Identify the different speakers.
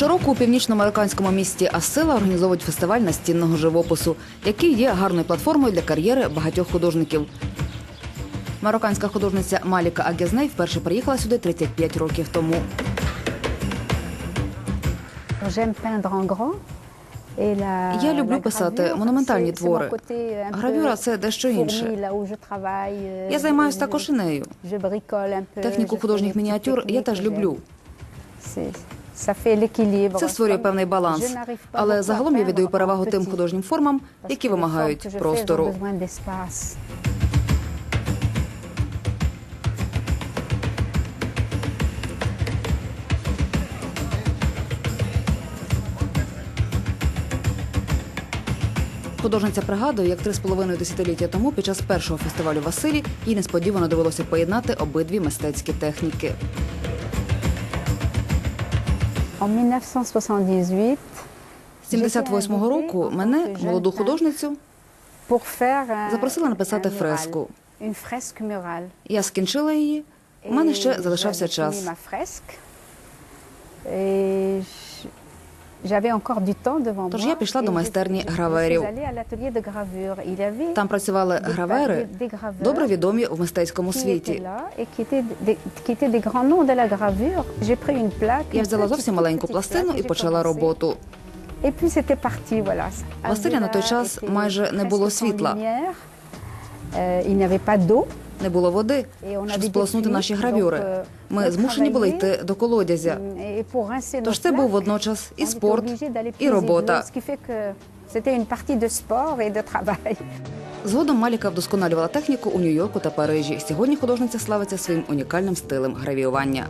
Speaker 1: Щороку у північноамериканському місті Асила організовують фестиваль настінного живопису, який є гарною платформою для кар'єри багатьох художників. Марокканська художниця Маліка Агезней вперше приїхала сюди 35 років тому. Я люблю писати монументальні твори. Гравюра це дещо інше. Я займаюся також і нею. Техніку художніх мініатюр я теж люблю. Це створює певний баланс. Але загалом я віддаю перевагу тим художнім формам, які вимагають простору. Художниця пригадує, як три з половиною десятиліття тому під час першого фестивалю Василі їй несподівано довелося поєднати обидві мистецькі техніки.
Speaker 2: En 1978,
Speaker 1: З 78-го року мене, молоду художницю, запросили написати фреску. Я скінчила її. У мене ще залишався час. Тож я пішла до майстерні граверів. Там працювали гравери, добре відомі в мистецькому світі. Я взяла зовсім маленьку пластину і почала роботу. Василя на той час майже не було світла, не було води, щоб сполоснути наші гравюри.
Speaker 2: euh,
Speaker 1: Ми змушені були йти до колодязя.
Speaker 2: Pour
Speaker 1: Тож це був водночас і спорт, і робота.
Speaker 2: de travail.
Speaker 1: Згодом Маліка вдосконалювала техніку у Нью-Йорку та Парижі. Сьогодні художниця славиться своїм унікальним стилем гравіювання.